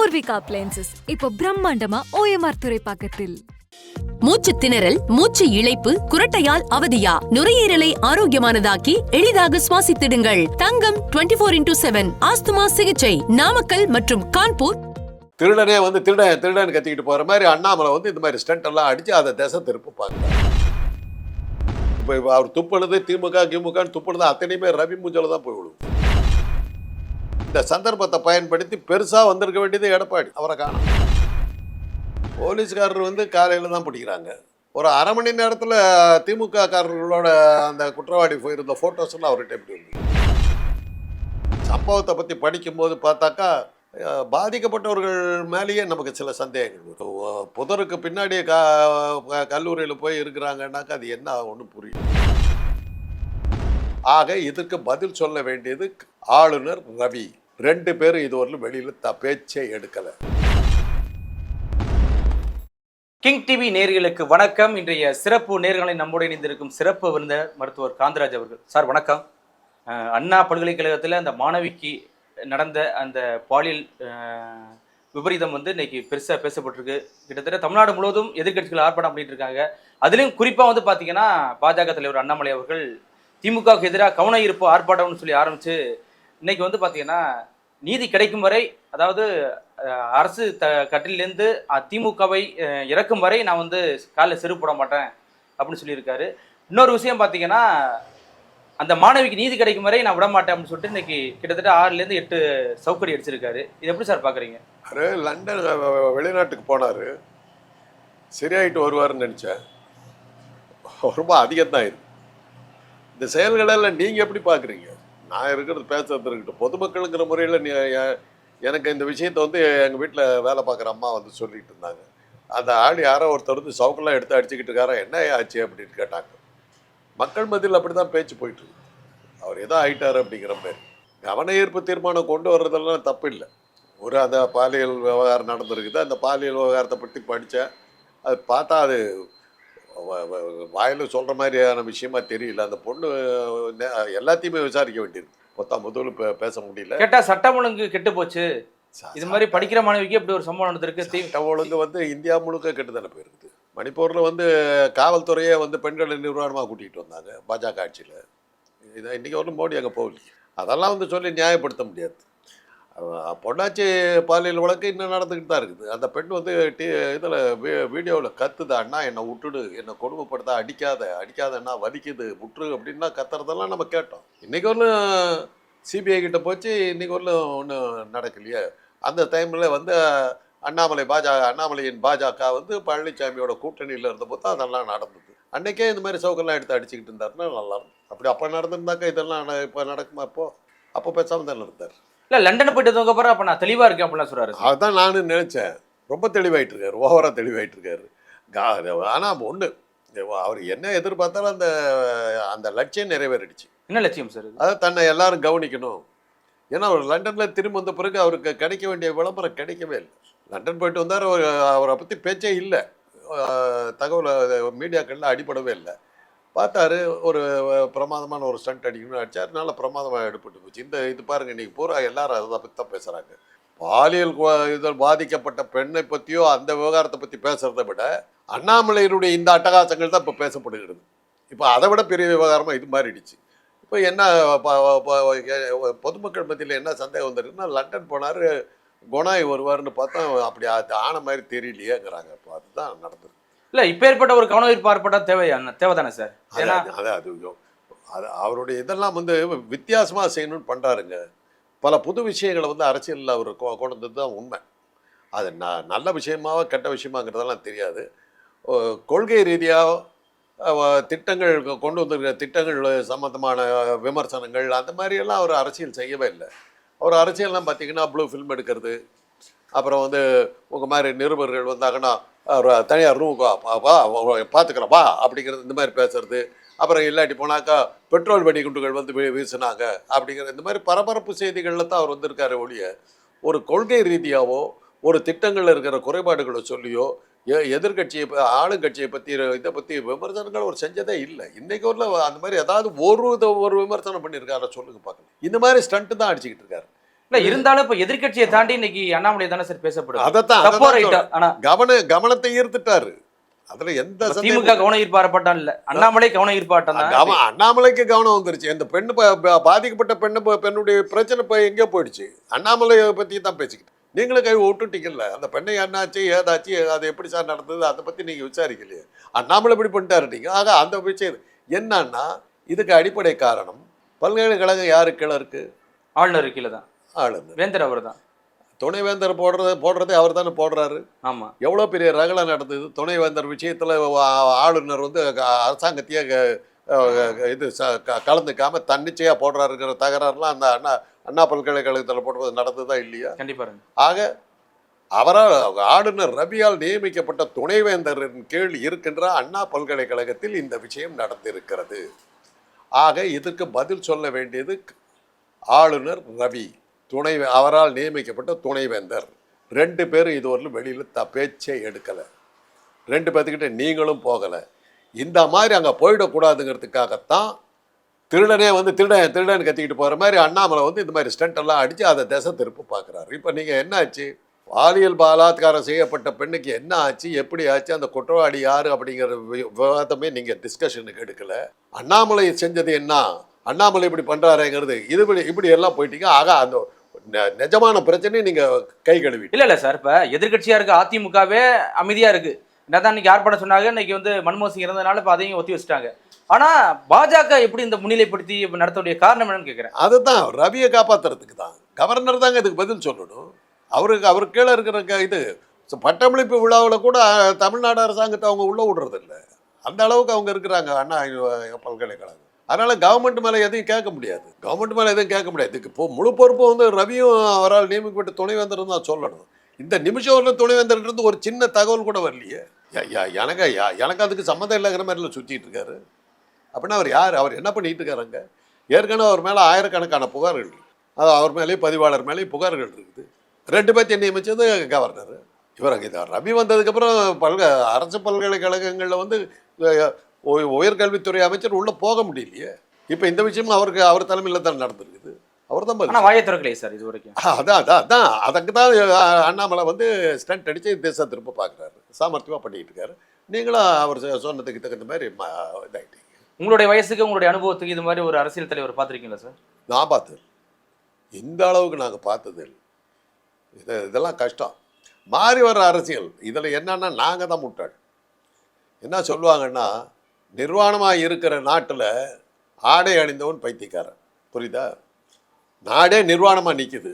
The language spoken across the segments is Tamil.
பூர்விகா அப்ளையன்சஸ் இப்போ பிரம்மாண்டமா ஓஎம்ஆர் துறைப்பாக்கத்தில். மூச்சு திணறல் மூச்சு இழைப்பு குரட்டையால் அவதியா? நுரையீரலை ஆரோக்கியமானதாக்கி எளிதாக சுவாசித்திடுங்கள். Thangam 24 four into seven asthma சிகிச்சை நாமக்கல் மற்றும் கான்பூர். திருடனே வந்து திருடன் திருடன் கத்திக்கிட்டு போகிற மாதிரி அண்ணாமலை வந்து இந்த மாதிரி ஸ்டண்ட் எல்லாம் அடித்து அதை திசை திருப்ப பார்க்குறாரு இப்போ இப்போ அவர் துப்புனது திமுக கிமுகன்னு துப்புனது அத்தனையுமே ரவி மூஞ்சல தான் போய் விழுவும். இந்த சந்தர்ப்பத்தை பயன்படுத்தி பெருசாக வந்திருக்க வேண்டியது எடப்பாடி. அவரை காணும். போலீஸ்காரர் வந்து காலையில் தான் பிடிக்கிறாங்க. ஒரு அரை மணி நேரத்தில் திமுக காரர்களோட அந்த குற்றவாளி போயிருந்த ஃபோட்டோஸ்லாம் அவர்கிட்ட எப்படி வந்து சம்பவத்தை பற்றி படிக்கும்போது பார்த்தாக்கா பாதிக்கப்பட்டவர்கள் மேலேயே நமக்கு சில சந்தேகங்கள் புதருக்கு பின்னாடி க கல்லூரியில் போய் இருக்கிறாங்கன்னாக்கா அது என்ன ஒன்றும் புரியும். ஆக இதற்கு பதில் சொல்ல வேண்டியது ஆளுநர் ரவி. ரெண்டு பேரும் இதுவரையிலும் வெளியில் த பேச்சே எடுக்கலை. கிங் டிவி நேர்களுக்கு வணக்கம். இன்றைய சிறப்பு நேர்களை நம்மோடு இணைந்திருக்கும் சிறப்பு விருந்த மருத்துவர் காந்தராஜ் அவர்கள். சார் வணக்கம். அண்ணா பல்கலைக்கழகத்தில் அந்த மாணவிக்கு நடந்த அந்த பாலியல் விபரீதம் வந்து இன்னைக்கு பெருசாக பேசப்பட்டிருக்கு. கிட்டத்தட்ட தமிழ்நாடு முழுவதும் எதிர்கட்சிகள் ஆர்ப்பாட்டம் பண்ணிட்டு இருக்காங்க. அதுலேயும் குறிப்பாக வந்து பார்த்தீங்கன்னா பாஜக தலைவர் அண்ணாமலை அவர்கள் திமுகவுக்கு எதிராக கவன ஈர்ப்பு ஆர்ப்பாட்டம்னு சொல்லி ஆரம்பித்து இன்னைக்கு வந்து பார்த்தீங்கன்னா நீதி கிடைக்கும் வரை அதாவது அரசு த கட்டிலேருந்து திமுகவை இறக்கும் வரை நான் வந்து காலில் செருப்பு போட மாட்டேன் அப்படின்னு சொல்லியிருக்காரு. இன்னொரு விஷயம் பார்த்தீங்கன்னா அந்த மாணவிக்கு நீதி கிடைக்கும் வரை நான் விட மாட்டேன் அப்படின்னு சொல்லிட்டு இன்னைக்கு கிட்டத்தட்ட ஆறுலேருந்து எட்டு சவுக்கடி அடிச்சிருக்காரு. இது எப்படி சார் பார்க்குறீங்க அவர் லண்டன் வெளிநாட்டுக்கு போனார். சரியாயிட்டு வருவாருன்னு நினச்சேன். ரொம்ப அதிகம் தான் இது. இந்த செயல்களெல்லாம் நீங்கள் எப்படி பார்க்குறீங்க நான் இருக்கிறது பேசுறது இருக்கட்டும் பொதுமக்களுங்கிற முறையில் நீ எனக்கு இந்த விஷயத்தை வந்து எங்கள் வீட்டில் வேலை பார்க்குற அம்மா வந்து சொல்லிட்டு இருந்தாங்க. அந்த ஆள் யாரோ ஒருத்தர் வந்து சவுக்கெல்லாம் எடுத்து அடிச்சுக்கிட்டு இருக்காரா என்ன ஆச்சு அப்படின்னு கேட்டாங்க. மக்கள் மத்தியில் அப்படி தான் பேச்சு போயிட்டு இருக்கு. அவர் ஏதோ ஆயிட்டார் அப்படிங்கிற மாதிரி. கவன ஈர்ப்பு தீர்மானம் கொண்டு வர்றதெல்லாம் தப்பு இல்லை ஒரு அந்த பாலியல் விவகாரம் நடந்திருக்குது. அந்த பாலியல் விவகாரத்தை பற்றி படித்தேன் அது பார்த்தா அது வாயில சொல்கிற மாதிரியான விஷயமா தெரியல. அந்த பொண்ணு எல்லாத்தையுமே விசாரிக்க வேண்டியிருக்கு. பொத்தாம் முதல்ல பே பேச முடியல. கேட்டால் சட்டம் ஒழுங்கு கெட்டு போச்சு. இது மாதிரி படிக்கிற மாணவிக்கு இப்படி ஒரு சம்பவம் நடந்திருக்கு தி- சட்ட ஒழுங்கு வந்து இந்தியா முழுக்க கெட்டுதானே போயிருக்குது. மணிப்பூரில் வந்து காவல்துறையே வந்து பெண்களை நிர்வாணமாக கூட்டிகிட்டு வந்தாங்க. பாஜக ஆட்சியில். இதை இன்றைக்கி ஒன்றும் மோடி அங்கே போகலையே. அதெல்லாம் வந்து சொல்லி நியாயப்படுத்த முடியாது. பொள்ளாச்சி பாலியல் வழக்கு இன்னும் நடந்துக்கிட்டு தான் இருக்குது. அந்த பெண் வந்து டி இதில் வீடியோவில் கத்துது அண்ணா என்னை விட்டுடு என்னை கொடுமைப்படுத்த அடிக்காத அடிக்காத அண்ணா வலிக்குது விட்டுரு அப்படின்னா கத்துறதெல்லாம் நம்ம கேட்டோம். இன்றைக்கி ஒன்றும் சிபிஐ கிட்ட போச்சு இன்றைக்கி ஒன்றும் ஒன்றும் நடக்கலையே. அந்த டைமில் வந்து அண்ணாமலை பாஜக அண்ணாமலையின் பாஜக வந்து பழனிசாமியோட கூட்டணியில் இருந்தபோது தான் அதெல்லாம் நடந்தது. அன்றைக்கே இந்த மாதிரி சவுக்கெல்லாம் எடுத்து அடிச்சுக்கிட்டு இருந்தாருன்னா நல்லா அப்படி அப்போ நடந்திருந்தாக்கா இதெல்லாம் இப்போ நடக்குமா அப்போ? அப்போ பேசாமல் தானே இருந்தார். இல்ல லண்டன் போயிட்டதுக்கு அப்புறம் அப்ப நான் தெளிவா இருக்கேன் அப்படிலாம் சொல்றாரு. சார். அதுதான் நானும் நினச்சேன். ரொம்ப தெளிவாயிட்டு இருக்காரு ஓவராக தெளிவாயிட்டு இருக்காரு ஆனால் ஒன்று அவர் என்ன எதிர்பார்த்தாலும் அந்த அந்த லட்சியம் நிறைவேறிடுச்சு. என்ன லட்சியம் சார் அதை தன்னை எல்லாரும் கவனிக்கணும். ஏன்னா அவர் லண்டனில் திரும்ப வந்த பிறகு அவருக்கு கிடைக்க வேண்டிய விளம்பரம் கிடைக்கவே இல்லை. லண்டன் போயிட்டு வந்தார் அவர் அவரை பற்றி பேச்சே இல்லை. தகவல் மீடியாக்கள்ல அடிபடவே இல்லை. பார்த்தாரு ஒரு பிரமாதமான ஒரு ஸ்டண்ட் அடிக்கணும்னு அடிச்சார் நல்ல பிரமாதமாக எடுப்பட்டு போச்சு. இந்த இது பாருங்க இன்னைக்கு பூரா எல்லாரும் அதை பற்றி தான் பேசுகிறாங்க பாலியல் இதில் பாதிக்கப்பட்ட பெண்ணை பற்றியோ அந்த விவகாரத்தை பற்றி பேசுகிறத விட அண்ணாமலையினுடைய இந்த அட்டகாசங்கள் தான் இப்போ பேசப்படுகிறது. இப்போ அதை விட பெரிய விவகாரமாக இது மாறிடுச்சு. இப்போ என்ன ப- பொதுமக்கள் மத்தியில் என்ன சந்தேகம் வந்திருக்குன்னா லண்டன் போனார் குணாய் வருவார்னு பார்த்தா அப்படி ஆன மாதிரி தெரியலையேங்கிறாங்க. இப்போ அதுதான் நடந்திருக்கு. இல்ல இப்ப ஏற்பட்ட ஒரு கவன ஈர்ப்பு ஆர்ப்பாட்டம் தேவையா? தேவைதானே சார்? அது ஏன்னா அது- அது அது அவருடைய இதெல்லாம் வந்து வித்தியாசமாக செய்யணும்னு பண்ணுறாருங்க பல புது விஷயங்களை வந்து அரசியலில் அவர் கொண்டு வந்தது தான் உண்மை. அது ந நல்ல விஷயமாவோ கெட்ட விஷயமாங்கிறதெல்லாம் தெரியாது. கொள்கை ரீதியாக திட்டங்கள் கொண்டு வந்திருக்கிற திட்டங்கள் சம்மந்தமான விமர்சனங்கள் அந்த மாதிரியெல்லாம் அவர் அரசியல் செய்யவே இல்லை. அவர் அரசியல்லாம் பார்த்தீங்கன்னா ப்ளூ ஃபில்ம் எடுக்கிறது. அப்புறம் வந்து உங்கள் மாதிரி நிருபர்கள் வந்தாங்கன்னா தனியார் ரூமுக்கு பார்த்துக்கிறப்பா அப்படிங்கிறது இந்த மாதிரி பேசுறது. அப்புறம் இல்லாட்டி போனாக்கா பெட்ரோல் வெடிகுண்டுகள் வந்து வீ- வீசுனாங்க அப்படிங்கிற இந்த மாதிரி பரபரப்பு செய்திகளில் தான் அவர் வந்திருக்காரு ஒழிய ஒரு கொள்கை ரீதியாகவோ ஒரு திட்டங்களில் இருக்கிற குறைபாடுகளை சொல்லியோ எ- எதிர்க்கட்சியை ஆளுங்கட்சியை பற்றி இதை பற்றி விமர்சனங்கள் அவர் செஞ்சதே இல்லை. இன்றைக்கு ஒரு அந்த மாதிரி ஏதாவது ஒரு ஒரு விமர்சனம் பண்ணியிருக்காரு சொல்லுங்க பார்க்கலாம். இந்த மாதிரி ஸ்டண்ட்டு தான் அடிச்சுக்கிட்டு இருக்காரு. இல்ல இருந்தாலும் இப்ப எதிர்க்கட்சியை தாண்டி இன்னைக்கு அண்ணாமலை தானே சார் பேசப்படுது அதைத்தான் தப்போ அதைத்தான் ரைட்டா சொல்றேன். ஆனா கவன கவனத்தை ஈர்த்துட்டாரு. அதுல எந்த திமுக கவன ஈர்ப்பாரப்பட்டான் இல்ல. அண்ணாமலை கவன ஈர்ப்பாட்டம் அண்ணாமலைக்கு கவனம் வந்துருச்சு. இந்த பெண்ணு பாதிக்கப்பட்ட பெண்ணு பெண்ணுடைய பிரச்சனை இப்போ எங்கே போயிடுச்சு. அண்ணாமலையை பற்றி தான் பேசிக்கிட்டு. நீங்களும் கை விட்டுட்டீங்கல்ல அந்த பெண்ணை என்னாச்சு ஏதாச்சு அது எப்படி சார் நடந்தது அதை பற்றி நீங்கள் விசாரிக்கலையே. அண்ணாமலை இப்படி பண்ணிட்டாரு நீங்கள் ஆக அந்த விஷயம் என்னன்னா இதுக்கு அடிப்படை காரணம் பல்கலைக்கழகம் யாரு கீழே இருக்கு? ஆளுநர் கீழே தான். ஆளுநர். வேந்தர் அவர் தான் துணைவேந்தர் போடுறது போடுறதே அவர் தானே போடுறாரு. ஆமா. எவ்வளோ பெரிய ரகலை நடந்தது துணைவேந்தர் விஷயத்தில் ஆளுநர் வந்து அரசாங்கத்தையே இது ச- க- கலந்துக்காம தன்னிச்சையாக போடுறாருங்கிற தகராறுலாம் அந்த அண்ணா அண்ணா பல்கலைக்கழகத்தில் போடுறது நடந்ததா இல்லையா? கண்டிப்பா இருங்க. ஆக அவரால் ஆளுநர் ரவியால் நியமிக்கப்பட்ட துணைவேந்தரின் கீழ் இருக்கின்ற அண்ணா பல்கலைக்கழகத்தில் இந்த விஷயம் நடந்திருக்கிறது. ஆக இதற்கு பதில் சொல்ல வேண்டியது ஆளுநர் ரவி. துணை அவரால் நியமிக்கப்பட்ட துணைவேந்தர். ரெண்டு பேரும் இதுவரையிலும் வெளியில் த பேச்சே எடுக்கலை. ரெண்டு பேர்த்துக்கிட்ட நீங்களும் போகலை. இந்த மாதிரி அங்கே போயிடக்கூடாதுங்கிறதுக்காகத்தான் திருடனே வந்து திருடன் திருடன் கத்திக்கிட்டு போகிற மாதிரி அண்ணாமலை வந்து இந்த மாதிரி ஸ்டண்டெல்லாம் அடித்து அதை திசை திருப்ப பார்க்குறாரு இப்போ நீங்கள் என்ன ஆச்சு? பாலியல் பலாத்காரம் செய்யப்பட்ட பெண்ணுக்கு என்ன ஆச்சு? எப்படி ஆச்சு? அந்த குற்றவாளி யார் அப்படிங்கிற வி- விவாதமே நீங்கள் டிஸ்கஷனுக்கு எடுக்கல. அண்ணாமலை செஞ்சது என்ன? அண்ணாமலை இப்படி பண்ணுறாருங்கிறது இது இப்படி இப்படி எல்லாம் போயிட்டீங்க. ஆக அந்த நிஜமான பிரச்சனையை நீங்கள் கை கழுவிட்டு. இல்ல இல்ல சார். இப்ப எதிர்க்கட்சியா இருக்க அதிமுகவே அமைதியா இருக்கு. என்னதான் இன்னைக்கு யார் பண்ண சொன்னாங்க. இன்னைக்கு வந்து மன்மோகன் சிங் இருந்ததுனால இப்ப அதையும் ஒத்தி வச்சுட்டாங்க. ஆனா பாஜக எப்படி இந்த முன்னிலைப்படுத்தி இப்ப நடத்தக்கூடிய காரணம் என்னன்னு கேக்குறேன். அதுதான் ரவியை காப்பாத்துறதுக்கு தான். கவர்னர் தாங்க இதுக்கு பதில் சொல்லணும். அவருக்கு அவர் கீழே இருக்கிற இது பட்டமளிப்பு விழாவில் கூட தமிழ்நாடு அரசாங்கத்தை அவங்க உள்ள விடுறது இல்ல அந்த அளவுக்கு அவங்க இருக்கிறாங்க அண்ணா பல்கலைக்கழகம். அதனால கவர்மெண்ட் மேலே எதையும் கேட்க முடியாது. கவர்மெண்ட் மேலே எதுவும் கேட்க முடியாது. இதுக்கு இப்போ முழு பொறுப்பு வந்து ரவியும் அவரால் நியமிக்கப்பட்ட துணைவேந்தர் தான் சொல்லணும். இந்த நிமிஷம் வரல துணைவேந்தர்ன்றது ஒரு சின்ன தகவல் கூட வரலையே. எனக்கு எனக்கு அதுக்கு சம்மந்தம் இல்லைங்கிற மாதிரில சுற்றிட்டு இருக்காரு. அப்படின்னா அவர் யார்? அவர் என்ன பண்ணிட்டு இருக்காருங்க ஏற்கனவே அவர் மேலே ஆயிரக்கணக்கான புகார்கள் அது அவர் மேலேயும் பதிவாளர் மேலேயும் புகார்கள் இருக்குது. ரெண்டு பேர்த்தையும் நியமித்தது கவர்னர். இவர் அங்கே ரவி வந்ததுக்கப்புறம் பல்க அரசு பல்கலைக்கழகங்களில் வந்து உயர்கல்வித்துறை அமைச்சர் உள்ளே போக முடியலையே. இப்போ இந்த விஷயமும் அவருக்கு அவர் தலைமையில் தான் நடந்திருக்குது. அவர் தான் வாயை திறக்கலையே சார் இது வரைக்கும். அதான் அதான் அதான். அதுக்கு தான் அண்ணாமலை வந்து ஸ்டண்ட் அடித்து தேச திரும்ப பார்க்குறாரு சாமர்த்தியமாக பண்ணிக்கிட்டு இருக்காரு. நீங்களும் அவர் சொன்னதுக்கு தகுந்த மாதிரி இதாயிட்டீங்க. உங்களுடைய வயசுக்கு உங்களுடைய அனுபவத்துக்கு இது மாதிரி ஒரு அரசியல் தலைவர் பார்த்திருக்கீங்களா சார்? நான் பார்த்தது இந்த அளவுக்கு நாங்கள் பார்த்தது இல்லை இது இதெல்லாம் கஷ்டம். மாறி வர்ற அரசியல். இதில் என்னன்னா நாங்கள் தான் முட்டாள். என்ன சொல்லுவாங்கன்னா நிர்வாணமாக இருக்கிற நாட்டில் ஆடை அணிந்தவன் பைத்தியக்காரன். புரியுதா? நாடே நிர்வாணமாக நிற்கிது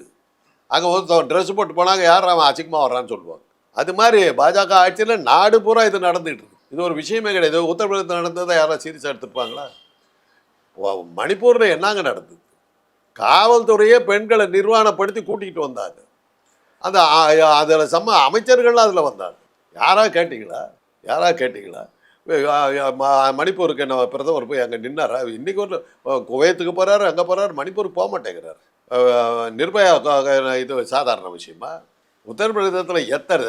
அங்கே ஒருத்தவன் ட்ரெஸ் போட்டு போனாங்க யார் அவன் அசிங்கமாக வர்றான்னு சொல்லுவாங்க. அது மாதிரி பாஜக ஆட்சியில் நாடு பூரா இது நடந்துகிட்டு இருக்கு. இது ஒரு விஷயமே கிடையாது. உத்தரப்பிரதேசத்தில் நடந்ததை யாராவது சீரியஸாக எடுத்துருப்பாங்களா? மணிப்பூரில் என்னங்க நடந்தது? காவல்துறையே பெண்களை நிர்வாணப்படுத்தி கூட்டிகிட்டு வந்தாங்க. அந்த அதில் சம்ம அமைச்சர்கள் அதில் வந்தாங்க. யாராக கேட்டிங்களா? யாராவது கேட்டிங்களா? மணிப்பூருக்கு என்ன பிரதமர் போய் அங்கே நின்னாரா? இன்றைக்கி ஒரு குவைத்துக்கு போகிறாரு அங்கே போகிறாரு மணிப்பூருக்கு போக மாட்டேங்கிறாரு. நிர்பயா க- இது சாதாரண விஷயமா? உத்தரப்பிரதேசத்தில் எத்தனை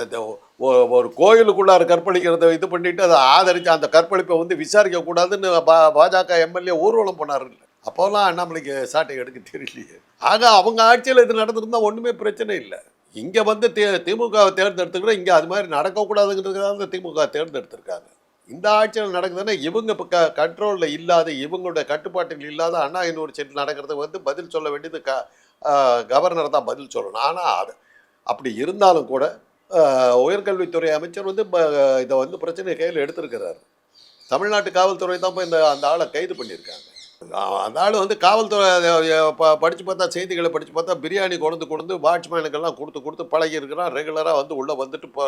ஒரு கோயிலுக்குள்ளார கற்பழிக்கிறத இது பண்ணிட்டு அதை ஆதரித்து அந்த கற்பழிப்பை வந்து விசாரிக்க கூடாதுன்னு பா பாஜக எம்எல்ஏ ஊர்வலம் போனார். அப்போல்லாம் அண்ணாமலைக்கு சாட்டை எடுக்க தெரியலையே. ஆக அவங்க ஆட்சியில் இது நடந்திருந்தால் ஒன்றுமே பிரச்சனை இல்லை. இங்கே வந்து தே திமுக தேர்ந்தெடுத்துக்கிற இங்கே அது மாதிரி நடக்கக்கூடாதுங்கிறதுக்காக திமுக தேர்ந்தெடுத்திருக்காங்க. இந்த ஆட்சியில் நடக்குதுன்னா இவங்க இப்போ க கண்ட்ரோலில் இல்லாத இவங்களோட கட்டுப்பாட்டில் இல்லாத அண்ணா யூனிவர்சிட்டியில் நடக்கிறது வந்து பதில் சொல்ல வேண்டியது க கவர்னர் தான் பதில் சொல்லணும். ஆனால் அது அப்படி இருந்தாலும் கூட உயர்கல்வித்துறை அமைச்சர் வந்து ப- இதை வந்து பிரச்சனையை கையில் எடுத்திருக்கிறாரு. தமிழ்நாட்டு காவல்துறை தான் போய் இந்த அந்த ஆளை கைது பண்ணியிருக்காங்க. அந்த ஆள் வந்து காவல்துறை ப படித்து பார்த்தா செய்திகளை படித்து பார்த்தா பிரியாணி கொண்டு கொடுத்து வாட்ச்மேனுக்கெல்லாம் கொடுத்து கொடுத்து பழகி இருக்கிறான் ரெகுலராக வந்து உள்ளே வந்துட்டு போ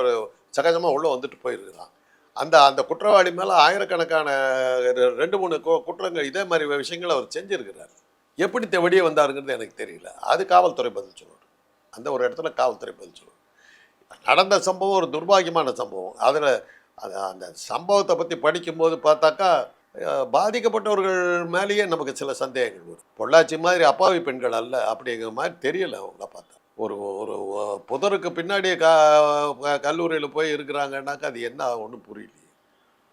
சகஜமாக உள்ளே வந்துட்டு போயிருக்கிறான். அந்த அந்த குற்றவாளி மேலே ஆயிரக்கணக்கான ரெ- ரெண்டு மூணு குற்றங்கள் இதே மாதிரி விஷயங்களை அவர் செஞ்சுருக்கிறார். எப்படி வெளியே வந்தாருங்கிறது எனக்கு தெரியல. அது காவல்துறை பதில் சொல்லணும் அந்த ஒரு இடத்துல காவல்துறை பதில் சொல்லணும் நடந்த சம்பவம் ஒரு துர்பாகியமான சம்பவம். அதில் அந்த சம்பவத்தை பற்றி படிக்கும்போது பார்த்தாக்கா பாதிக்கப்பட்டவர்கள் மேலேயே நமக்கு சில சந்தேகங்கள் வரும். பொள்ளாச்சி மாதிரி அப்பாவி பெண்கள் அல்ல அப்படிங்கிற மாதிரி தெரியல அவங்கள பார்த்தா. ஒரு ஒரு புதருக்கு பின்னாடி க கல்லூரியில் போய் இருக்கிறாங்கன்னாக்கா அது என்ன ஒன்றும் புரியலையே.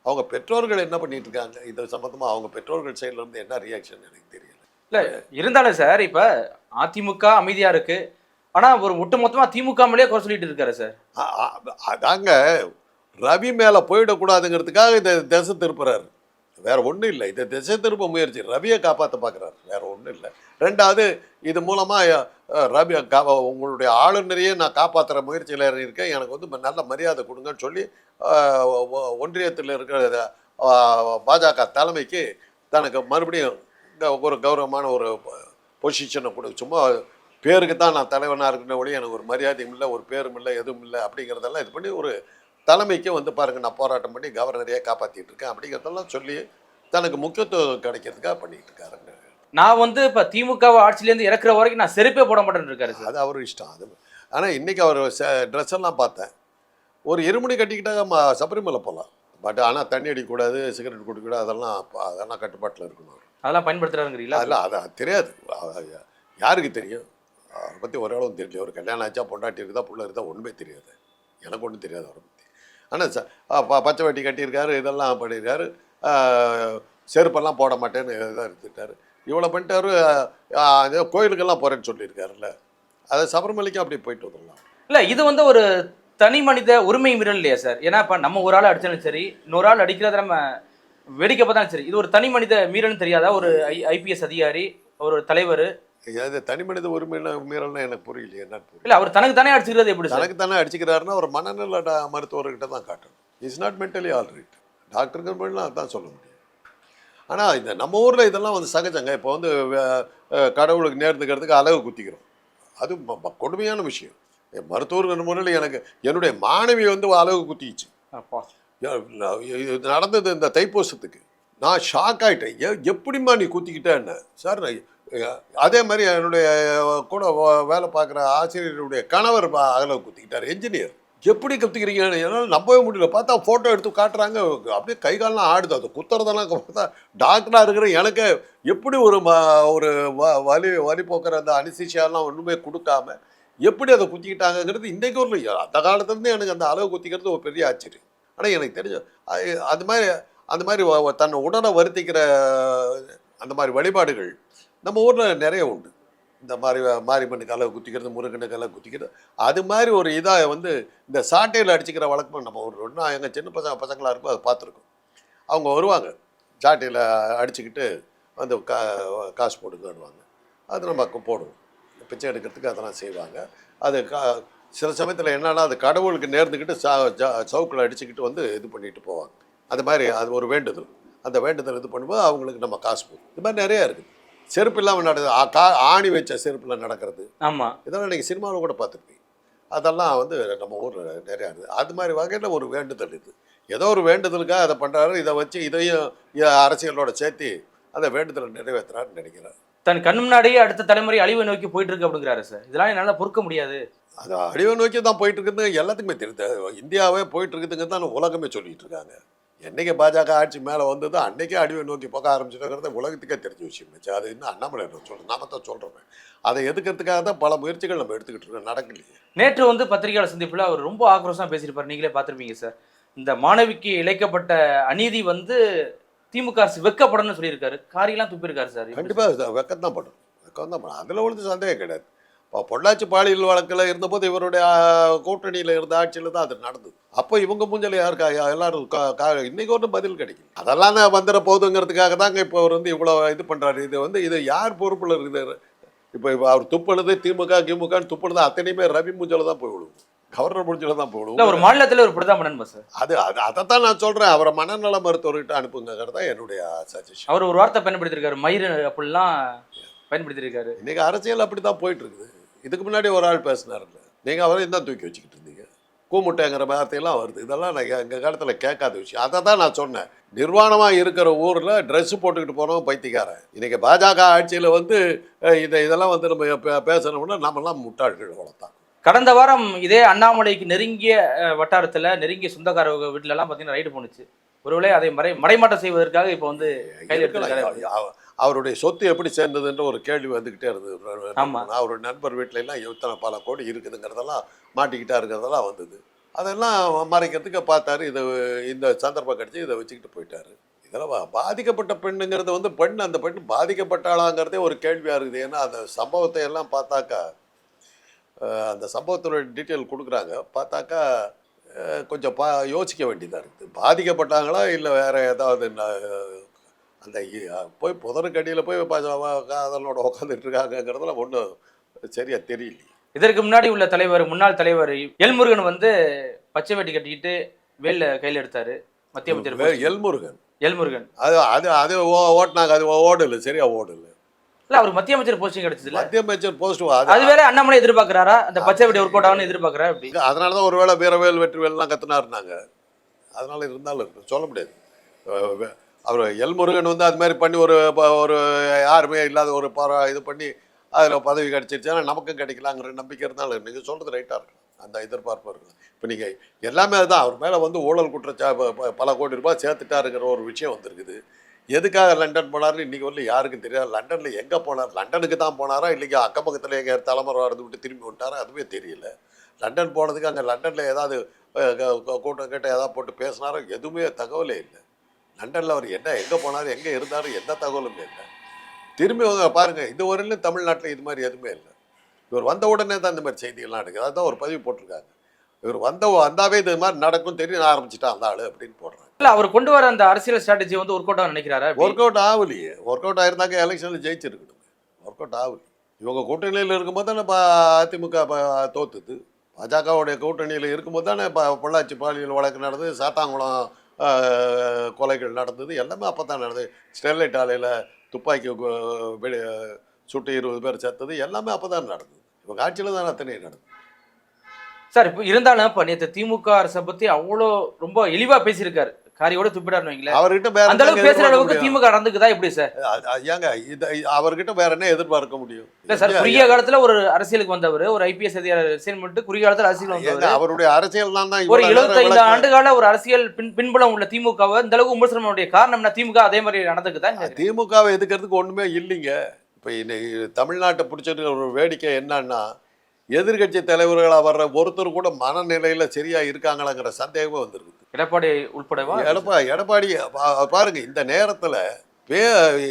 அவங்க பெற்றோர்கள் என்ன பண்ணிட்டு இருக்காங்க இது சம்மந்தமாக அவங்க பெற்றோர்கள் சைடுல இருந்து என்ன ரியாக்ஷன் எனக்கு தெரியல. இல்ல இருந்தாலும் சார் இப்ப அதிமுக அமைதியா இருக்கு. ஆனா ஒரு ஒட்டுமொத்தமா திமுக மேலேயே குறை சொல்லிட்டு இருக்காரு சார். அதாங்க ரவி மேலே போயிடக்கூடாதுங்கிறதுக்காக இந்த திசை திருப்புறாரு. வேற ஒன்றும் இல்லை. இதை திசை திருப்ப முயற்சி. ரவியை காப்பாற்ற பார்க்குறாரு வேற ஒன்றும் இல்லை. ரெண்டாவது இது மூலமாக ரவி கா உங்களுடைய ஆளுநரையே நான் காப்பாற்றுற முயற்சியில் இருக்கேன். எனக்கு வந்து நல்ல மரியாதை கொடுங்கன்னு சொல்லி ஒன்றியத்தில் இருக்கிற பாஜக தலைமைக்கு தனக்கு மறுபடியும் ஒரு கௌரவமான ஒரு பொசிஷனை கொடு சும்மா பேருக்கு தான் நான் தலைவனாக இருக்கிற ஒளி எனக்கு ஒரு மரியாதையும் இல்லை ஒரு பேரும் இல்லை எதுவும் இல்லை அப்படிங்கிறதெல்லாம் இது பண்ணி ஒரு தலைமைக்கு வந்து பாருங்க நான் போராட்டம் பண்ணி கவர்னரையே காப்பாற்றிட்டு இருக்கேன் அப்படிங்கிறதெல்லாம் சொல்லி தனக்கு முக்கியத்துவம் கிடைக்கிறதுக்காக பண்ணிட்டு இருக்காருங்க. நான் வந்து இப்ப திமுக ஆட்சியில இருந்து இறக்குற வரைக்கும் நான் செருப்பே போட மாட்டேன்னு இருக்காரு அது அவர் இஷ்டம். அது ஆனால் இன்றைக்கி அவர் ட்ரெஸ் எல்லாம் பார்த்தேன். ஒரு இருமணி கட்டிக்கிட்டாங்க சபரிமலை போகலாம் பட் ஆனால் தண்ணி அடிக்கக்கூடாது சிகரெட் குடிக்கக்கூடாது அதெல்லாம் அதெல்லாம் கட்டுப்பாட்டில் இருக்கணும் அதெல்லாம் பயன்படுத்துறாருங்கிறீங்களா அதெல்லாம் அது தெரியாது. யாருக்கு தெரியும்? அவரை பற்றி ஓரளவு தெரியல ஒரு கல்யாணம் ஆச்சா பொண்டாட்டி இருக்குதா புள்ள இருக்குதா ஒன்றுமே தெரியாது. எனக்கு ஒன்றும் தெரியாது அவரை பற்றி ஆனால் ச ப- பச்சை வட்டி கட்டியிருக்காரு இதெல்லாம் பண்ணியிருக்காரு. செருப்பெல்லாம் போட மாட்டேன்னு இதாக எடுத்துட்டாரு இவ்வளோ பண்ணிட்டாரு கோயிலுக்கெல்லாம் போகிறேன்னு சொல்லியிருக்காருல்ல. அதை சபரிமலைக்கும் அப்படி போயிட்டு வந்துடலாம். இல்லை இது வந்து ஒரு தனி மனித உரிமை மீறல் இல்லையா சார்? ஏன்னா இப்போ நம்ம ஒரு ஆள் அடித்தாலும் சரி இன்னொரு ஆள் அடிக்கிறத நம்ம வெடிக்க பார்த்தாலும் சரி. இது ஒரு தனி மனித மீறல்னு தெரியாதா ஒரு ஐ ஐபிஎஸ் அதிகாரி ஒரு தலைவர் அது தனி மனித உரிமையில மீறல்னா எனக்கு புரியலையே என்னன்னு புரியல. இல்ல அவர் தனக்கு தானே அடிச்சுக்கிறது எப்படி தனக்கு தானே அடிச்சுக்கிறாருன்னா ஒரு மனநல மருத்துவர்கிட்ட தான் காட்டணும். Is not mentally all right டாக்டருக்கு மட்டும் அதான் சொல்ல முடியும். ஆனால் இந்த நம்ம ஊரில் இதெல்லாம் வந்து சகஜங்க. இப்போ வந்து கடவுளுக்கு நேர்ந்துக்கிறதுக்கு அழகு குத்திக்கிறோம். அது கொடுமையான விஷயம். மருத்துவர்கள் முறையில் எனக்கு என்னுடைய மாணவி வந்து அழகு குத்திச்சு நடந்தது இந்த தைப்பூசத்துக்கு. நான் ஷாக் ஆகிட்டேன் எப்படிம்மா நீ குத்திக்கிட்டேன்னு? சார் நான் அதே மாதிரி என்னுடைய கூட வேலை பார்க்குற ஆசிரியருடைய கணவர் பா- அதில் குத்திக்கிட்டார் என்ஜினியர் எப்படி குத்திக்கிறீங்க என்னால் நம்பவே முடியல. பார்த்தா ஃபோட்டோ எடுத்து காட்டுறாங்க. அப்படியே கை கால்லாம் ஆடுது. அது குத்துறதெல்லாம் பார்த்தா டாக்டராக இருக்கிற எனக்கு எப்படி ஒரு ம ஒரு வ வலி வலி போக்குற அந்த அனிசிஷியாலாம் ஒன்றுமே கொடுக்காம எப்படி அதை குத்திக்கிட்டாங்கங்கிறது இன்றைக்கு ஒரு அந்த காலத்துலேருந்து எனக்கு அந்த அளவு குத்திக்கிறது ஒரு பெரிய ஆச்சரியம். ஆனால் எனக்கு தெரிஞ்ச அது- மாதிரி அந்த மாதிரி தன்னை உடலை வருத்திக்கிற அந்த மாதிரி வழிபாடுகள் நம்ம ஊரில் நிறைய உண்டு. இந்த மாதிரி மாரிமண்ணு கலை அளவு குத்திக்கிறது முருகனுக்கு அளவு குத்திக்கிறது. அது மாதிரி ஒரு இதாக வந்து இந்த சாட்டையில் அடிச்சுக்கிற வழக்கம் நம்ம ஒரு ஒன்றா எங்கள் சின்ன பசங்க பசங்களாக இருக்கும் அதை பார்த்துருக்கோம். அவங்க வருவாங்க. சாட்டையில் அடிச்சுக்கிட்டு வந்து கா காசு போட்டுக்கணுவாங்க அது நம்ம போடுவோம். பிச்சை எடுக்கிறதுக்கு அதெல்லாம் செய்வாங்க. அது கா சில சமயத்தில் என்னென்னா அது கடவுளுக்கு நேர்ந்துக்கிட்டு சா சவுக்கில் அடிச்சுக்கிட்டு வந்து இது பண்ணிட்டு போவாங்க. அது மாதிரி அது ஒரு வேண்டுதல். அந்த வேண்டுதல் இது பண்ணும்போது அவங்களுக்கு நம்ம காசு போகும். இது மாதிரி நிறையா இருக்குது. செருப்பு இல்லாமல் நடக்குது. ஆணி வச்ச செருப்பில் நடக்கிறது. ஆமா. இதெல்லாம் நீங்கள் சினிமாவில் கூட பார்த்துருப்பீங்க. அதெல்லாம் வந்து நம்ம ஊரில் நிறையா இருக்குது அது மாதிரி வகையில் ஒரு வேண்டுதல் இது. ஏதோ ஒரு வேண்டுதலுக்காக அதை பண்ணுறாரு இதை வச்சு இதையும் அரசியலோட சேர்த்து அந்த வேண்டுதலை நிறைவேற்றுறாருன்னு நினைக்கிறேன். தன் கண் முன்னாடியே அடுத்த தலைமுறை அழிவை நோக்கி போயிட்டு இருக்கு அப்படிங்கிறாரு சார். இதெல்லாம் என்னால பொறுக்க முடியாது. அது அழிவை நோக்கி தான் போயிட்டு இருக்குது எல்லாத்துக்குமே தெரியுது. இந்தியாவே போயிட்டு இருக்குதுங்க தான் உலகமே சொல்லிட்டு இருக்காங்க. என்னைக்கு பாஜக ஆட்சி மேலே வந்ததோ அன்னைக்கே அழிவை நோக்கி போக ஆரம்பிச்சிருக்கிறது உலகத்துக்கே தெரிஞ்ச விஷயம். வச்சு அது இன்னும் அண்ணாமலை சொல்கிறேன் நாம தான் சொல்கிறோமே அதை எதுக்கிறதுக்காக தான் பல முயற்சிகள் நம்ம எடுத்துக்கிட்டு இருக்கோம். நடக்கலையே. நேற்று வந்து பத்திரிகையாளர் சந்திப்புல அவர் ரொம்ப ஆக்ரோஷமா பேசியிருப்பார். நீங்களே பார்த்திருப்பீங்க சார். இந்த மாணவிக்கு இழைக்கப்பட்ட அநீதி வந்து திமுக அரசு வெக்கப்படணும்னு சொல்லியிருக்காரு. காரியெல்லாம் துப்பியிருக்காரு சார். கண்டிப்பாக வெக்கம் தான் படும். வெக்கம் தான் படும். அதில் ஒழுங்கு சந்தேகம் கிடையாது. பொள்ளாச்சி பாலியல் வழக்கில் இருந்தபோது இவருடைய கூட்டணியில் இருந்த ஆட்சியில் தான் அது நடந்தது. அப்போ இவங்க மூஞ்சல யாருக்கா எல்லாரும் இன்னைக்கு ஒன்றும் பதில் கிடைக்கும் அதெல்லாம் தான் வந்துட போகுதுங்கிறதுக்காக தாங்க இப்போ அவர் வந்து இவ்வளோ இது பண்ணுறாரு இது வந்து இது யார் பொறுப்பில் இருக்குது? இப்போ அவர் துப்புனது திமுக கிமுகன்னு துப்புனது அத்தனையுமே ரவி மூஞ்சல தான் போய் விழுவும். கவர்னர் மூஞ்சல தான் விழுவும். ஒரு மாநிலத்துல ஒரு இப்படிதான் பண்ணணுமா சார் அது அது அதைத்தான் நான் சொல்கிறேன் அவரை மனநல மருத்துவர்கிட்ட அனுப்புங்கிறது தான் என்னுடைய சஜஷன் அவர் ஒரு வார்த்தை பயன்படுத்தியிருக்காரு. மயிறு அப்படிலாம் பயன்படுத்தியிருக்காரு. இன்னைக்கு அரசியல் அப்படி தான் போயிட்டு இருக்குது. இதுக்கு முன்னாடி ஒரு ஆள் பேசினார்ல. நீங்கள் அவரை தான் தூக்கி வச்சுக்கிட்டு இருந்தீங்க. கூமுட்டைங்கிற வார்த்தையெல்லாம் வருது. இதெல்லாம் நான் எங்கள் காலத்தில் கேட்காத விஷயம். அதை தான் நான் சொன்னேன். நிர்வாணமாக இருக்கிற ஊரில் ட்ரெஸ் போட்டுக்கிட்டு போனவன் பைத்தியக்காரன். இன்னைக்கு பாஜக ஆட்சியில் வந்து இதை இதெல்லாம் வந்து நம்ம பேசணும்னா நம்மலாம் முட்டாள்கள் அவ்வளோதான் கடந்த வாரம் இதே அண்ணாமலைக்கு நெருங்கிய வட்டாரத்துல நெருங்கிய சொந்தக்காரங்க வீட்டுல எல்லாம் பாத்தீங்கன்னா ரைடு போணுச்சு ஒருவேளை அதை மறை மடைமாட்டம் செய்வதற்காக இப்போ வந்து கையில். அவ- அவருடைய சொத்து எப்படி சேர்ந்ததுன்ற ஒரு கேள்வி வந்துக்கிட்டே இருந்தது. அவருடைய நண்பர் வீட்டில எல்லாம் எத்தனை பல கோடி இருக்குதுங்கிறதெல்லாம் மாட்டிக்கிட்டா இருக்கிறதெல்லாம் வந்தது. அதெல்லாம் மறைக்கிறதுக்கு பார்த்தாரு இது இந்த சந்தர்ப்பம் கிடச்சி இதை வச்சுக்கிட்டு போயிட்டாரு. இதெல்லாம் பாதிக்கப்பட்ட பெண்ணுங்கிறது வந்து பெண் அந்த பெண் பாதிக்கப்பட்டாளாங்கிறதே ஒரு கேள்வியாக இருக்குது. ஏன்னா அந்த சம்பவத்தை எல்லாம் பார்த்தாக்கா அந்த சம்பவத்தோட டீட்டெயில் கொடுக்குறாங்க. பார்த்தாக்கா கொஞ்சம் பா யோசிக்க வேண்டியதாக இருக்குது. பாதிக்கப்பட்டாங்களா இல்லை வேறு ஏதாவது அந்த போய் புதருக்கடியில் போய் காதலோட உட்காந்துட்டு இருக்காங்கங்கிறதுல ஒன்றும் சரியா தெரியலையே இதற்கு முன்னாடி உள்ள தலைவர் முன்னாள் தலைவர் எல்முருகன் வந்து பச்சை வேட்டி கட்டிக்கிட்டு வேல்ல கையில எடுத்தாரு. மத்திய அமைச்சர். எல்முருகன். எல்முருகன். அது அது அது ஓட்டுனாங்க அது ஓடல சரியா ஓடல. இல்ல அவர் மத்திய அமைச்சர் போஸ்டிங் கிடைச்சது மத்திய அமைச்சர் போஸ்ட் அது வேற அண்ணாமலை எதிர்பார்க்கறாரா? அந்த பச்சை வேட்டி ஒர்க் அவுட் ஆகும்னு எதிர்பார்க்கறா அப்படி அதனால தான் ஒருவேளை வீரவேல் வெற்றிவேல்லாம் கத்துனாருனாங்க அதனால இருந்தாலும் சொல்ல முடியாது. அவர் எல் அவர் எல்முருகன் வந்து அது மாதிரி பண்ணி ஒரு ப- ஒரு யாருமே இல்லாத ஒரு பாரா இது பண்ணி அதில் பதவி கிடைச்சிருச்சுன்னா நமக்கும் கிடைக்கலாங்கிற நம்பிக்கை இருந்தாலும் நீங்கள் சொல்கிறது ரைட்டாக இருக்கும். அந்த எதிர்பார்ப்பு இருக்கும் இப்போ நீங்கள் எல்லாமே அதுதான். அவர் மேலே வந்து ஊழல் குற்றச்சா பல கோடி ரூபாய் சேர்த்துட்டாருங்கிற ஒரு விஷயம் வந்திருக்குது. எதுக்காக லண்டன் போனார்னு இன்றைக்கி வரல யாருக்கும் தெரியாது. லண்டனில் எங்கே போனார்? லண்டனுக்கு தான் போனாரா? இல்லைங்க அக்கம் பக்கத்தில் எங்கே தலைமுறை இருந்து விட்டு திரும்பி விட்டாரா அதுவே தெரியல. லண்டன் போனதுக்கு அங்கே லண்டனில் ஏதாவது கூட்டம் கிட்ட ஏதாவது போட்டு பேசினாரோ? எதுவுமே தகவலே இல்லை. லண்டனில் அவர் என்ன எங்கே போனார் எங்கே இருந்தார் எந்த தகவலுமே இல்லை. திரும்பி வந்து பாருங்க இது வரையிலும் தமிழ்நாட்டில் இது மாதிரி எதுவுமே இல்லை. இவர் வந்த உடனே தான் இந்த மாதிரி செய்திகள்லாம் நடக்குது அதுதான் ஒரு பதிவு போட்டிருக்காங்க. இவர் வந்த வந்தாவே இது மாதிரி நடக்கும் தெரிய ஆரம்பிச்சிட்டான் அந்த ஆள் அப்படின்னு போடுறாங்க. இல்ல அவர் கொண்டு வர அந்த அரசியல் ஸ்ட்ராட்டஜி வந்து ஒர்க் அவுட் ஆகும் நினைக்கிறாரா? ஒர்க் அவுட் ஆகலையே. ஒர்க் அவுட் ஆயிருந்தாக்க எலெக்ஷனில் ஜெயிச்சிருக்கணும். ஒர்க் அவுட் ஆகல. இவங்க கூட்டணியில் இருக்கும்போது தானே இப்போ அதிமுக தோத்துது. பாஜகவுடைய கூட்டணியில் இருக்கும்போது தானே இப்போ பொள்ளாச்சி பாலியல் வழக்கு நடந்தது சாத்தாங்குளம் கொலைகள் நடந்தது எல்லாமே அப்போ தான் நடந்தது. ஸ்டெர்லைட் ஆலையில் துப்பாக்கி வெளி சுட்டு இருபது பேர் சேர்த்தது எல்லாமே அப்போ தான் நடந்தது. இவங்க ஆட்சியில் தான் அத்தனை நடந்தது. சார் இப்போ இருந்தாலும் இப்போ நேற்று திமுக அரசை பற்றி அவ்வளோ ரொம்ப இழிவா பேசியிருக்காரு. காரியோட துப்பிடாருன்னு வைங்களேன். அவர்கிட்ட வேற அந்த அளவுக்கு பேசுற அளவுக்கு? திமுக நடந்துக்குதா எப்படி சார்? ஏங்க இது அவர்கிட்ட வேற என்ன எதிர்பார்க்க முடியும்? இல்ல சார் குறுகிய காலத்துல ஒரு அரசியலுக்கு வந்தவர் ஒரு ஐபிஎஸ் அதிகாரி ரிசைன் பண்ணிட்டு குறுகிய காலத்துல அரசியல் வந்தவர். அவருடைய அரசியல் தான் தான் ஒரு விளக்குனேன். ஆண்டு கால ஒரு அரசியல் பின் பின்புலம் உள்ள திமுகவை இந்த அளவுக்கு விமர்சனம் பண்ணக்கூடிய காரணம் என்ன? திமுக அதே மாதிரி நடந்துக்குதா? திமுகவை எதுக்கிறதுக்கு ஒண்ணுமே இல்லைங்க. இப்போ தமிழ்நாட்டை பிடிச்சிருக்கிற ஒரு வேடிக்கை என்னன்னா எதிர்க்கட்சி தலைவர்களாக வர்ற ஒருத்தர் கூட மனநிலையில சரியா இருக்காங்களாங்கிற சந்தேகமே வந்திருக்குது. எடப்பாடி உள்படவா? எடப்பா எடப்பாடி பாருங்க இந்த நேரத்துல பே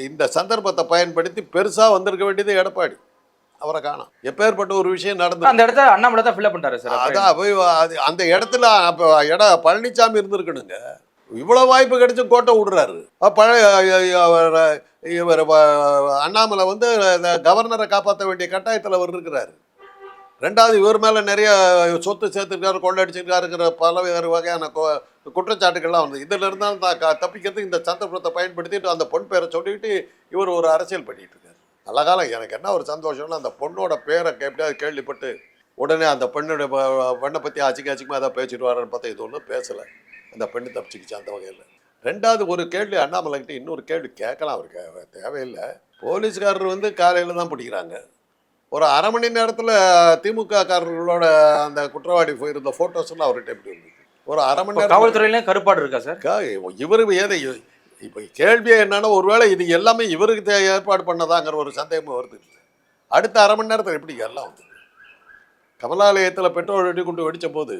இந்த சந்தர்ப்பத்தை பயன்படுத்தி பெருசா வந்திருக்க வேண்டியது எடப்பாடி. அவரை காணோம். எப்பேற்பட்ட ஒரு விஷயம் நடந்தது அந்த இடத்த அண்ணாமலை தான் ஃபில்அப் பண்றாரு சார் அதான் போய் அது அந்த இடத்துல அப்போ எட பழனிசாமி இருந்திருக்கணுங்க. இவ்வளவு வாய்ப்பு கிடைச்சும் கோட்டை விடுறாரு. பழைய அவர் இவர் அண்ணாமலை வந்து கவர்னரை காப்பாற்ற வேண்டிய கட்டாயத்தில் அவர் இருக்கிறாரு. ரெண்டாவது இவர் மேலே நிறைய சொத்து சேர்த்துருக்காரு கொள்ளடிச்சிருக்காருங்கிற பல வேறு வகையான கொ- குற்றச்சாட்டுகள்லாம் வந்து இதில் இருந்தாலும் தான் க- தப்பிக்கிறதுக்கு இந்த சந்தர்ப்பத்தை பயன்படுத்திட்டு அந்த பொன் பேரை சொல்லிக்கிட்டு இவர் ஒரு அரசியல் பண்ணிட்டு இருக்காரு நல்ல காலம். எனக்கு என்ன ஒரு சந்தோஷம்னா அந்த பொண்ணோட பேரை எப்படியாவது கேள்விப்பட்டு உடனே அந்த பெண்ணோட பெண்ணை பற்றி அச்சிக்க அச்சிக்கமாக ஏதாவது பேசிட்டு பார்த்தா இது ஒன்றும் பேசலை. அந்த பெண்ணு தப்பிச்சுக்கிச்சு அந்த வகையில். ரெண்டாவது ஒரு கேள்வி அண்ணாமலைக்கிட்ட இன்னொரு கேள்வி கேட்கலாம். அவருக்கு தேவையில்லை. போலீஸ்காரர் வந்து காலையில் தான் பிடிக்கிறாங்க. ஒரு அரை மணி நேரத்தில் திமுக காரர்களோட அந்த குற்றவாளி போயிருந்த ஃபோட்டோஸ்லாம் அவர்கிட்ட எப்படி இருந்தது? ஒரு அரை மணி நேரம் காவல்துறையிலும் கருப்பாடு இருக்கா சார்? இவரு ஏதை இப்போ கேள்வியே என்னன்னா ஒருவேளை இது எல்லாமே இவருக்கு ஏற்பாடு பண்ணதாங்கிற ஒரு சந்தேகமும் வருது. அடுத்த அரை மணி நேரத்தில் எப்படி எல்லாம் வந்தது? கமலாலயத்தில் பெட்ரோல் வெடி கொண்டு வெடிச்ச போது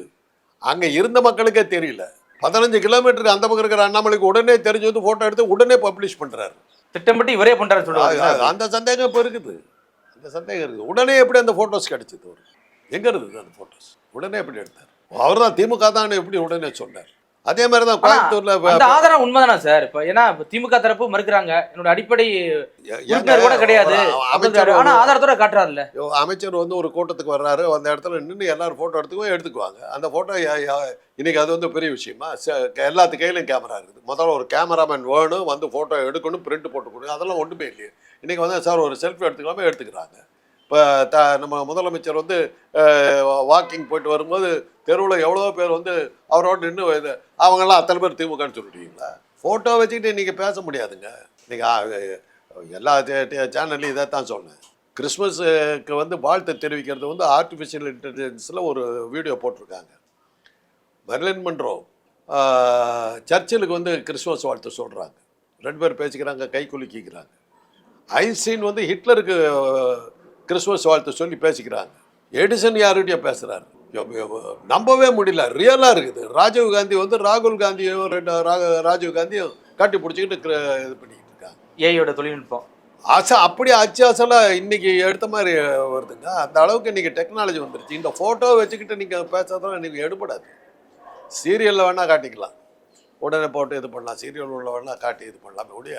அங்கே இருந்த மக்களுக்கே தெரியல. பதினஞ்சு கிலோமீட்டருக்கு அந்த பக்கம் இருக்கிற அண்ணாமலைக்கு உடனே தெரிஞ்சு வந்து ஃபோட்டோ எடுத்து உடனே பப்ளிஷ் பண்ணுறாரு திட்டமிட்டு இவரே பண்றாரு சொல்லுவாங்க அந்த சந்தேகம் இப்போ இருக்குது. அந்த சந்தேகம் இருக்குது. உடனே எப்படி அந்த ஃபோட்டோஸ் கிடைச்சது அவருக்கு எங்கே இருந்தது அந்த ஃபோட்டோஸ் உடனே எப்படி எடுத்தார்? அவர் தான் திமுக தான் எப்படி உடனே சொன்னார்? அதே மாதிரி தான் கோயம்புத்தூர்ல ஆதாரம் உண்மைதானா சார்? இப்ப ஏன்னா திமுக தரப்பு மறுக்கிறாங்க. என்னோட அடிப்படை கூட கிடையாது. ஆனா ஆதாரத்தோட காட்டுறாருல்ல. அமைச்சர் வந்து ஒரு கூட்டத்துக்கு வர்றாரு. அந்த இடத்துல நின்று எல்லாரும் ஃபோட்டோ எடுத்துக்குவோம் எடுத்துக்குவாங்க. அந்த ஃபோட்டோ இன்னைக்கு அது வந்து பெரிய விஷயமா எல்லாத்து கையிலும் கேமரா இருக்குது. முதல்ல ஒரு கேமராமேன் வேணும் வந்து ஃபோட்டோ எடுக்கணும் பிரிண்ட் போட்டு கொடுங்க அதெல்லாம் ஒன்றுமே இல்லையே. இன்றைக்கி வந்து சார் ஒரு செல்ஃபி எடுத்துக்கலாமே? எடுத்துக்கிறாங்க. இப்போ த நம்ம முதலமைச்சர் வந்து வாக்கிங் போயிட்டு வரும்போது தெருவில் எவ்வளோ பேர் வந்து அவரோட நின்று அவங்கெல்லாம் அத்தனை பேர் திமுகன்னு சொல்லிட்டீங்களா? ஃபோட்டோ வச்சுக்கிட்டு நீங்கள் பேச முடியாதுங்க. நீங்கள் எல்லா சேனல்லையும் இதை தான் சொன்னேன். கிறிஸ்மஸுக்கு வந்து வாழ்த்து தெரிவிக்கிறது வந்து ஆர்டிஃபிஷியல் இன்டெலிஜென்ஸில் ஒரு வீடியோ போட்டிருக்காங்க. மெர்லின் மன்றோ சர்ச்சிலுக்கு வந்து கிறிஸ்மஸ் வாழ்த்து சொல்கிறாங்க ரெண்டு பேர் பேசிக்கிறாங்க கை குலுக்கிக்கிறாங்க. ஐன்ஸ்டீன் வந்து ஹிட்லருக்கு கிறிஸ்மஸ் வாழ்த்து சொல்லி பேசிக்கிறாங்க. எடிசன் யார்கிட்டயோ பேசுகிறாரு நம்பவே முடியல. ரியலாக இருக்குது. ராஜீவ் காந்தி வந்து ராகுல் காந்தியும் ராஜீவ் காந்தியும் கட்டி பிடிச்சிக்கிட்டு இது பண்ணிக்கிட்டு இருக்காங்க. ஏஐயோட தொழில்நுட்பம். அச அப்படி அச்சு அசலாக இன்னைக்கு எடுத்த மாதிரி வருதுங்க அந்த அளவுக்கு இன்னைக்கு டெக்னாலஜி வந்துருச்சு. இந்த ஃபோட்டோ வச்சுக்கிட்டு நீங்கள் பேசுறதும் இன்னைக்கு எடுபடாது. சீரியலில் வேணால் காட்டிக்கலாம். உடனே போட்டு இது பண்ணலாம் சீரியல் உள்ள வேணால் காட்டி இது பண்ணலாம் ஒழிய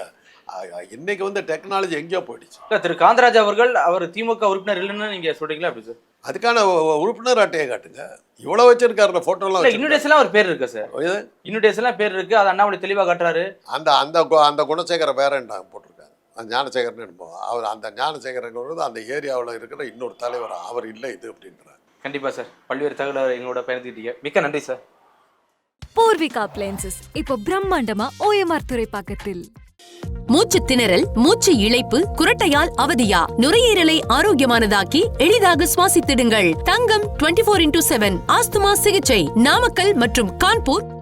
இன்னைக்கு வந்து டெக்னாலஜி எங்கேயோ போயிடுச்சு. இல்ல திரு காந்தராஜ் அவர்கள் அவர் திமுக உறுப்பினர் இல்லைன்னு நீங்க சொல்றீங்களா அப்படி சார்? அதுக்கான உறுப்பினர் அட்டையை காட்டுங்க. இவ்வளோ வச்சிருக்காரு ஃபோட்டோலாம் எல்லாம் ஒரு பேர் இருக்கு சார். இது? இன்னும் எல்லாம் பேர் இருக்கு அது அண்ணாமலை தெளிவா காட்டுறாரு. அந்த அந்த அந்த குணசேகர பேரன்டாங்க போட்டிருக்காங்க அந்த ஞானசேகரன் இருப்போம் அவர் அந்த ஞானசேகரங்கிறது அந்த ஏரியாவில் இருக்கிற இன்னொரு தலைவர் அவர் இல்லை இது அப்படின்றார். கண்டிப்பா சார். பல்வேறு தகவலை எங்களோட பயந்துக்கிட்டீங்க மிக்க நன்றி சார். பூர்விகா அப்ளையன்சஸ் இப்போ பிரம்மாண்டமா ஓஎம்ஆர் துறைப்பாக்கத்தில். மூச்சு திணறல் மூச்சு இழைப்பு குரட்டையால் அவதியா? நுரையீரலை ஆரோக்கியமானதாக்கி எளிதாக சுவாசித்திடுங்கள். தங்கம் 24 இன்டூ செவன் ஆஸ்துமா சிகிச்சை நாமக்கல் மற்றும் கான்பூர்